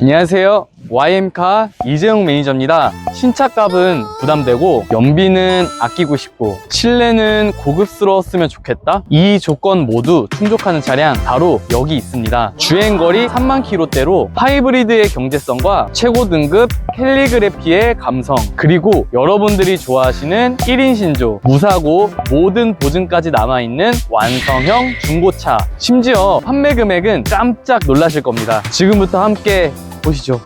안녕하세요. YM카 이재용 매니저입니다. 신차값은 부담되고 연비는 아끼고 싶고 실내는 고급스러웠으면 좋겠다. 이 조건 모두 충족하는 차량 바로 여기 있습니다. 주행거리 3만 킬로대로 하이브리드의 경제성과 최고 등급 캘리그래피의 감성 그리고 여러분들이 좋아하시는 1인 신조 무사고 모든 보증까지 남아있는 완성형 중고차 심지어 판매 금액은 깜짝 놀라실 겁니다. 지금부터 함께 보시죠.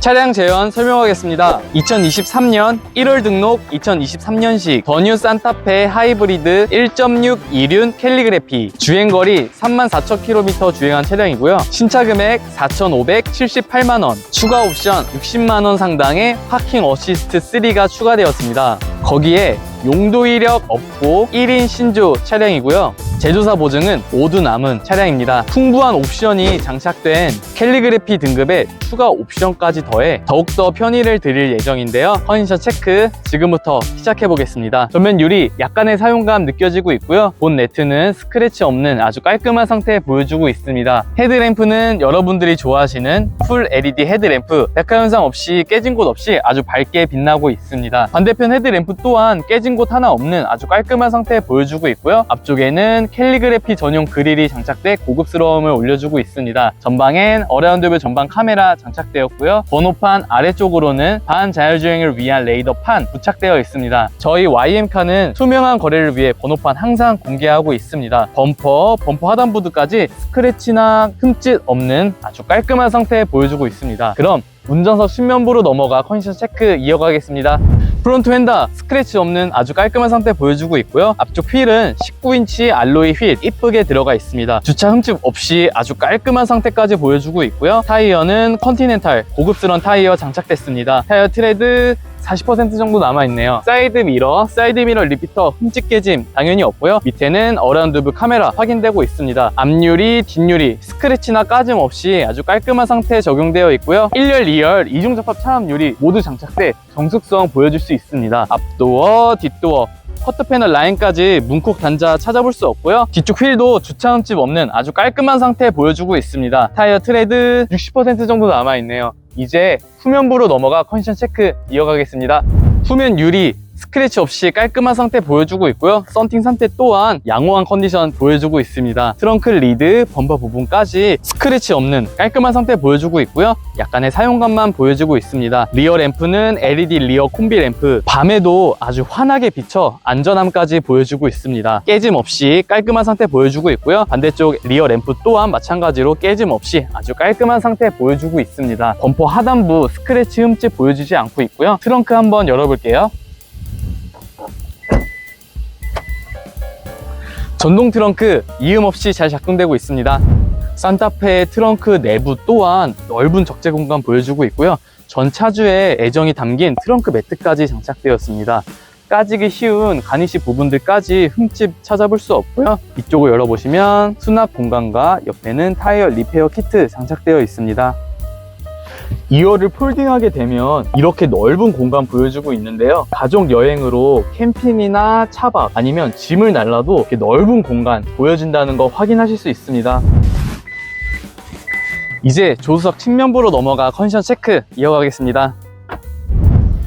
차량 제원 설명하겠습니다. 2023년 1월 등록 2023년식 더뉴 산타페 하이브리드 1.6 이륜 캘리그래피 주행거리 34,000km 주행한 차량이고요. 신차 금액 4,578만원 추가 옵션 60만원 상당의 파킹 어시스트 3가 추가되었습니다. 거기에 용도 이력 없고 1인 신조 차량이고요. 제조사 보증은 모두 남은 차량입니다. 풍부한 옵션이 장착된 캘리그래피 등급에 추가 옵션까지 더해 더욱더 편의를 드릴 예정인데요. 컨디션 체크 지금부터 시작해 보겠습니다. 전면 유리 약간의 사용감 느껴지고 있고요. 본 네트는 스크래치 없는 아주 깔끔한 상태 보여주고 있습니다. 헤드램프는 여러분들이 좋아하시는 풀 LED 헤드램프 백화 현상 없이 깨진 곳 없이 아주 밝게 빛나고 있습니다. 반대편 헤드램프 또한 깨진 곳 하나 없는 아주 깔끔한 상태 보여주고 있고요. 앞쪽에는 캘리그래피 전용 그릴이 장착돼 고급스러움을 올려주고 있습니다. 전방엔 어라운드뷰 전방 카메라 장착되었고요. 번호판 아래쪽으로는 반자율주행을 위한 레이더판 부착되어 있습니다. 저희 YM카는 투명한 거래를 위해 번호판 항상 공개하고 있습니다. 범퍼, 범퍼 하단부드까지 스크래치나 흠집 없는 아주 깔끔한 상태 보여주고 있습니다. 그럼 운전석 신면부로 넘어가 컨디션 체크 이어가겠습니다. 프론트 휀다 스크래치 없는 아주 깔끔한 상태 보여주고 있고요. 앞쪽 휠은 19인치 알로이 휠 이쁘게 들어가 있습니다. 주차 흠집 없이 아주 깔끔한 상태까지 보여주고 있고요. 타이어는 컨티넨탈 고급스러운 타이어 장착됐습니다. 타이어 트레드 40% 정도 남아있네요. 사이드 미러, 사이드 미러 리피터 흠집 깨짐 당연히 없고요. 밑에는 어라운드뷰 카메라 확인되고 있습니다. 앞유리, 뒷유리 스크래치나 까짐 없이 아주 깔끔한 상태에 적용되어 있고요. 1열, 2열 이중 접합 차암 유리 모두 장착돼 정숙성 보여줄 수 있습니다. 앞도어, 뒷도어 커터 패널 라인까지 문콕 단자 찾아볼 수 없고요. 뒤쪽 휠도 주차 흠집 없는 아주 깔끔한 상태 보여주고 있습니다. 타이어 트레드 60% 정도 남아있네요. 이제 후면부로 넘어가 컨디션 체크 이어가겠습니다. 후면 유리 스크래치 없이 깔끔한 상태 보여주고 있고요. 썬팅 상태 또한 양호한 컨디션 보여주고 있습니다. 트렁크 리드, 범퍼 부분까지 스크래치 없는 깔끔한 상태 보여주고 있고요. 약간의 사용감만 보여주고 있습니다. 리어 램프는 LED 리어 콤비 램프 밤에도 아주 환하게 비쳐 안전함까지 보여주고 있습니다. 깨짐 없이 깔끔한 상태 보여주고 있고요. 반대쪽 리어 램프 또한 마찬가지로 깨짐 없이 아주 깔끔한 상태 보여주고 있습니다. 범퍼 하단부 스크래치 흠집 보여주지 않고 있고요. 트렁크 한번 열어볼게요. 전동 트렁크 이음 없이 잘 작동되고 있습니다. 산타페 트렁크 내부 또한 넓은 적재 공간 보여주고 있고요. 전 차주의 애정이 담긴 트렁크 매트까지 장착되었습니다. 까지기 쉬운 가니시 부분들까지 흠집 찾아볼 수 없고요. 이쪽을 열어보시면 수납 공간과 옆에는 타이어 리페어 키트 장착되어 있습니다. 2열을 폴딩하게 되면 이렇게 넓은 공간 보여주고 있는데요. 가족 여행으로 캠핑이나 차박 아니면 짐을 날라도 이렇게 넓은 공간 보여진다는 거 확인하실 수 있습니다. 이제 조수석 측면부로 넘어가 컨디션 체크 이어가겠습니다.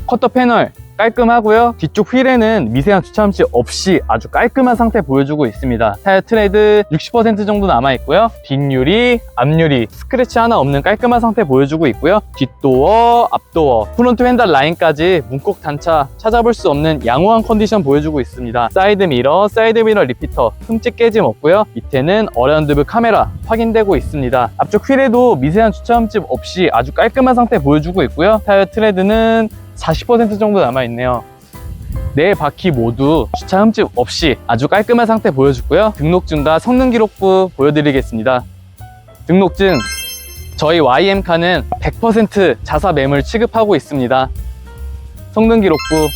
커터 패널 깔끔하고요. 뒤쪽 휠에는 미세한 주차 흠집 없이 아주 깔끔한 상태 보여주고 있습니다. 타이어 트레드 60% 정도 남아있고요. 뒷유리, 앞유리, 스크래치 하나 없는 깔끔한 상태 보여주고 있고요. 뒷도어, 앞도어, 프론트 휀달 라인까지 문콕 단차 찾아볼 수 없는 양호한 컨디션 보여주고 있습니다. 사이드 미러, 사이드 미러 리피터 흠집 깨짐 없고요. 밑에는 어라운드뷰 카메라 확인되고 있습니다. 앞쪽 휠에도 미세한 주차 흠집 없이 아주 깔끔한 상태 보여주고 있고요. 타이어 트레드는 40% 정도 남아있네요. 네 바퀴 모두 주차 흠집 없이 아주 깔끔한 상태 보여주고요. 등록증과 성능 기록부 보여드리겠습니다. 등록증 저희 YM카는 100% 자사 매물 취급하고 있습니다. 성능 기록부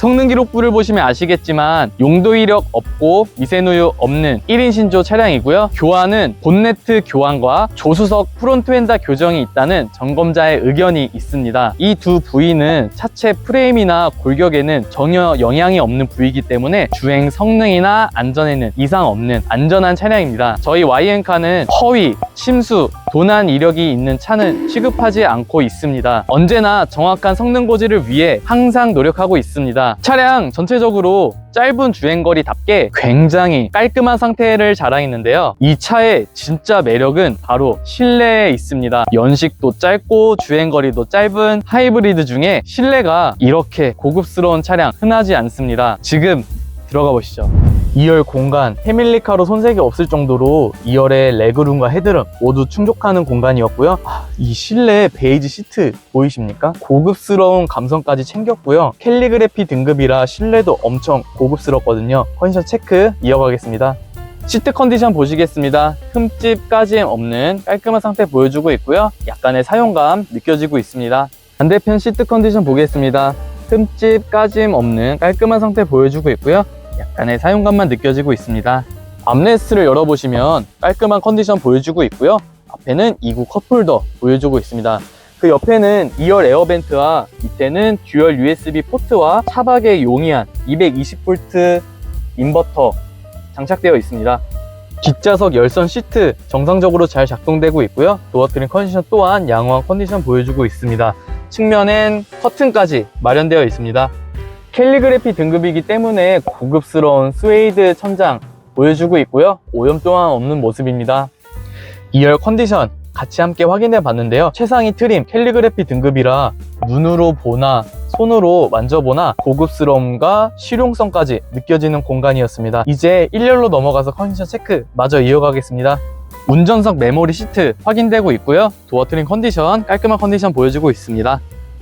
성능 기록부를 보시면 아시겠지만 용도 이력 없고 미세누유 없는 1인 신조 차량이고요. 교환은 본네트 교환과 조수석 프론트 휀다 교정이 있다는 점검자의 의견이 있습니다. 이 두 부위는 차체 프레임이나 골격에는 전혀 영향이 없는 부위이기 때문에 주행 성능이나 안전에는 이상 없는 안전한 차량입니다. 저희 YN카는 허위, 침수, 도난 이력이 있는 차는 취급하지 않고 있습니다. 언제나 정확한 성능 고지를 위해 항상 노력하고 있습니다. 차량 전체적으로 짧은 주행거리답게 굉장히 깔끔한 상태를 자랑했는데요. 이 차의 진짜 매력은 바로 실내에 있습니다. 연식도 짧고 주행거리도 짧은 하이브리드 중에 실내가 이렇게 고급스러운 차량 흔하지 않습니다. 지금 들어가 보시죠. 2열 공간, 패밀리카로 손색이 없을 정도로 2열의 레그룸과 헤드룸 모두 충족하는 공간이었고요. 아, 이 실내 베이지 시트 보이십니까? 고급스러운 감성까지 챙겼고요. 캘리그래피 등급이라 실내도 엄청 고급스럽거든요. 컨디션 체크 이어가겠습니다. 시트 컨디션 보시겠습니다. 흠집 까짐 없는 깔끔한 상태 보여주고 있고요. 약간의 사용감 느껴지고 있습니다. 반대편 시트 컨디션 보겠습니다. 흠집 까짐 없는 깔끔한 상태 보여주고 있고요. 약간의 사용감만 느껴지고 있습니다. 암레스트를 열어보시면 깔끔한 컨디션 보여주고 있고요. 앞에는 2구 컵홀더 보여주고 있습니다. 그 옆에는 2열 에어벤트와 밑에는 듀얼 USB 포트와 차박에 용이한 220V 인버터 장착되어 있습니다. 뒷좌석 열선 시트 정상적으로 잘 작동되고 있고요. 도어 트림 컨디션 또한 양호한 컨디션 보여주고 있습니다. 측면엔 커튼까지 마련되어 있습니다. 캘리그래피 등급이기 때문에 고급스러운 스웨이드 천장 보여주고 있고요. 오염 또한 없는 모습입니다. 2열 컨디션 같이 함께 확인해 봤는데요. 최상위 트림 캘리그래피 등급이라 눈으로 보나 손으로 만져보나 고급스러움과 실용성까지 느껴지는 공간이었습니다. 이제 1열로 넘어가서 컨디션 체크 마저 이어가겠습니다. 운전석 메모리 시트 확인되고 있고요. 도어 트림 컨디션 깔끔한 컨디션 보여주고 있습니다.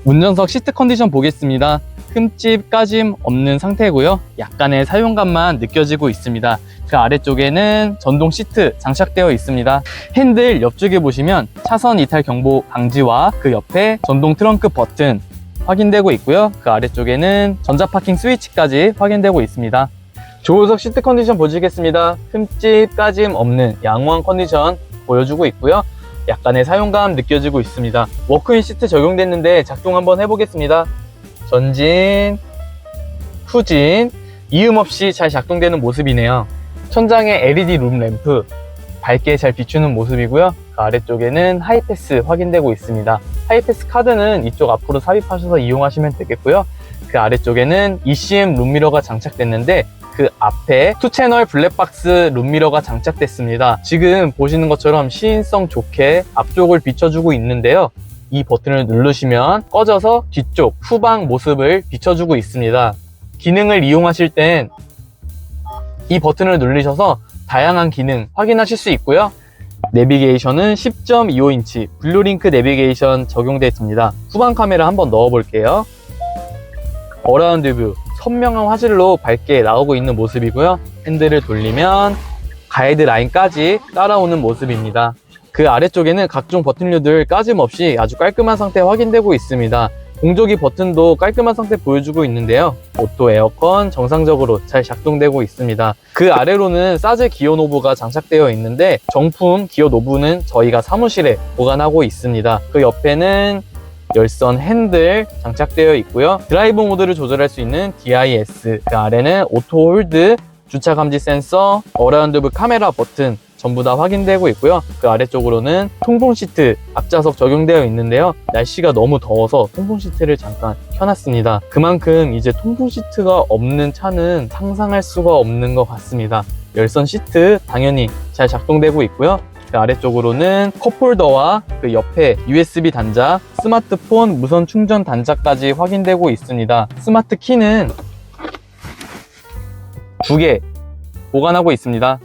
운전석 시트 컨디션 보겠습니다. 흠집 까짐 없는 상태고요. 약간의 사용감만 느껴지고 있습니다. 그 아래쪽에는 전동 시트 장착되어 있습니다. 핸들 옆쪽에 보시면 차선 이탈 경보 방지와 그 옆에 전동 트렁크 버튼 확인되고 있고요. 그 아래쪽에는 전자 파킹 스위치까지 확인되고 있습니다. 조우석 시트 컨디션 보시겠습니다. 흠집 까짐 없는 양호한 컨디션 보여주고 있고요. 약간의 사용감 느껴지고 있습니다. 워크인 시트 적용됐는데 작동 한번 해보겠습니다. 전진, 후진, 이음 없이 잘 작동되는 모습이네요. 천장에 LED 룸 램프, 밝게 잘 비추는 모습이고요. 그 아래쪽에는 하이패스 확인되고 있습니다. 하이패스 카드는 이쪽 앞으로 삽입하셔서 이용하시면 되겠고요. 그 아래쪽에는 ECM 룸미러가 장착됐는데 그 앞에 투채널 블랙박스 룸미러가 장착됐습니다. 지금 보시는 것처럼 시인성 좋게 앞쪽을 비춰주고 있는데요. 이 버튼을 누르시면 꺼져서 뒤쪽 후방 모습을 비춰주고 있습니다. 기능을 이용하실 땐 이 버튼을 누르셔서 다양한 기능 확인하실 수 있고요. 내비게이션은 10.25인치 블루링크 내비게이션 적용되어 있습니다. 후방 카메라 한번 넣어 볼게요. 어라운드 뷰 선명한 화질로 밝게 나오고 있는 모습이고요. 핸들을 돌리면 가이드 라인까지 따라오는 모습입니다. 그 아래쪽에는 각종 버튼류들 까짐없이 아주 깔끔한 상태 확인되고 있습니다. 공조기 버튼도 깔끔한 상태 보여주고 있는데요. 오토 에어컨 정상적으로 잘 작동되고 있습니다. 그 아래로는 사제 기어 노브가 장착되어 있는데 정품 기어 노브는 저희가 사무실에 보관하고 있습니다. 그 옆에는 열선 핸들 장착되어 있고요. 드라이브 모드를 조절할 수 있는 DIS, 그 아래는 오토 홀드, 주차 감지 센서, 어라운드브 카메라 버튼 전부 다 확인되고 있고요. 그 아래쪽으로는 통풍 시트 앞좌석 적용되어 있는데요. 날씨가 너무 더워서 통풍 시트를 잠깐 켜놨습니다. 그만큼 이제 통풍 시트가 없는 차는 상상할 수가 없는 것 같습니다. 열선 시트 당연히 잘 작동되고 있고요. 그 아래쪽으로는 컵홀더와 그 옆에 USB 단자, 스마트폰 무선 충전 단자까지 확인되고 있습니다. 스마트 키는 두 개 보관하고 있습니다.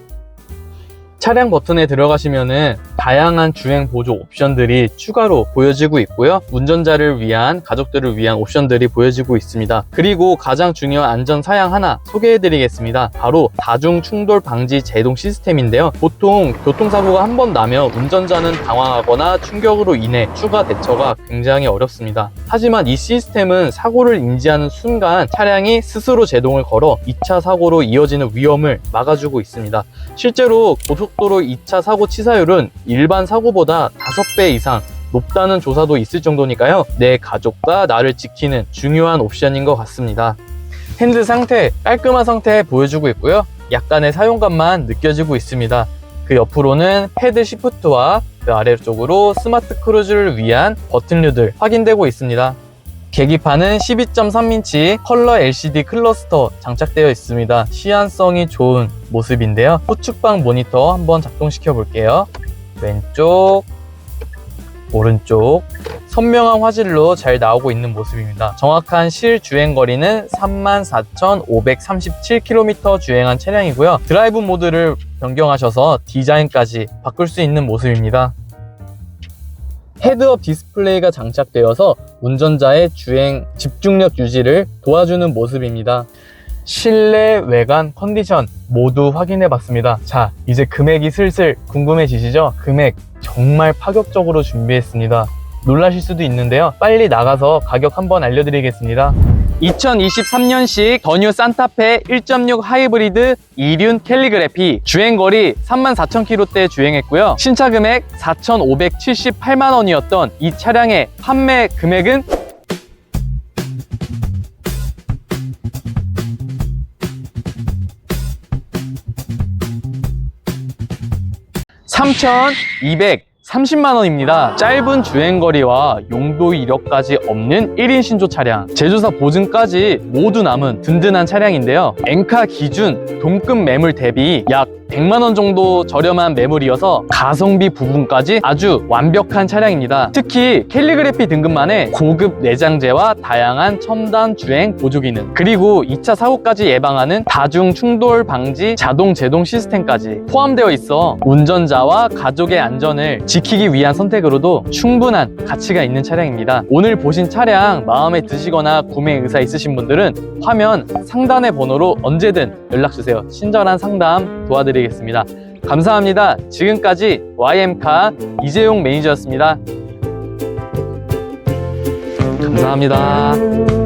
차량 버튼에 들어가시면은 다양한 주행 보조 옵션들이 추가로 보여지고 있고요. 운전자를 위한 가족들을 위한 옵션들이 보여지고 있습니다. 그리고 가장 중요한 안전 사양 하나 소개해 드리겠습니다. 바로 다중 충돌 방지 제동 시스템인데요. 보통 교통사고가 한 번 나면 운전자는 당황하거나 충격으로 인해 추가 대처가 굉장히 어렵습니다. 하지만 이 시스템은 사고를 인지하는 순간 차량이 스스로 제동을 걸어 2차 사고로 이어지는 위험을 막아주고 있습니다. 실제로 고속도로 2차 사고 치사율은 일반 사고보다 5배 이상 높다는 조사도 있을 정도니까요. 내 가족과 나를 지키는 중요한 옵션인 것 같습니다. 핸드 상태 깔끔한 상태 보여주고 있고요. 약간의 사용감만 느껴지고 있습니다. 그 옆으로는 패드 시프트와 그 아래쪽으로 스마트 크루즈를 위한 버튼류들 확인되고 있습니다. 계기판은 12.3인치 컬러 LCD 클러스터 장착되어 있습니다. 시안성이 좋은 모습인데요. 후측방 모니터 한번 작동시켜 볼게요. 왼쪽, 오른쪽 선명한 화질로 잘 나오고 있는 모습입니다. 정확한 실주행 거리는 34,537km 주행한 차량이고요. 드라이브 모드를 변경하셔서 디자인까지 바꿀 수 있는 모습입니다. 헤드업 디스플레이가 장착되어서 운전자의 주행 집중력 유지를 도와주는 모습입니다. 실내 외관 컨디션 모두 확인해 봤습니다. 자, 이제 금액이 슬슬 궁금해지시죠? 금액 정말 파격적으로 준비했습니다. 놀라실 수도 있는데요. 빨리 나가서 가격 한번 알려드리겠습니다. 2023년식 더뉴 산타페 1.6 하이브리드 이륜 캘리그래피 주행거리 34,000km대 주행했고요. 신차 금액 4,578만 원이었던 이 차량의 판매 금액은 3,200 3,230만 원입니다. 짧은 주행거리와 용도 이력까지 없는 1인 신조 차량, 제조사 보증까지 모두 남은 든든한 차량인데요. 엔카 기준 동급 매물 대비 약 100만 원 정도 저렴한 매물이어서 가성비 부분까지 아주 완벽한 차량입니다. 특히 캘리그래피 등급만의 고급 내장재와 다양한 첨단 주행 보조 기능 그리고 2차 사고까지 예방하는 다중 충돌 방지 자동 제동 시스템까지 포함되어 있어 운전자와 가족의 안전을 지키기 위한 선택으로도 충분한 가치가 있는 차량입니다. 오늘 보신 차량 마음에 드시거나 구매 의사 있으신 분들은 화면 상단의 번호로 언제든 연락 주세요. 친절한 상담 도와드리겠습니다. 감사합니다. 지금까지 YM카 이재용 매니저였습니다. 감사합니다.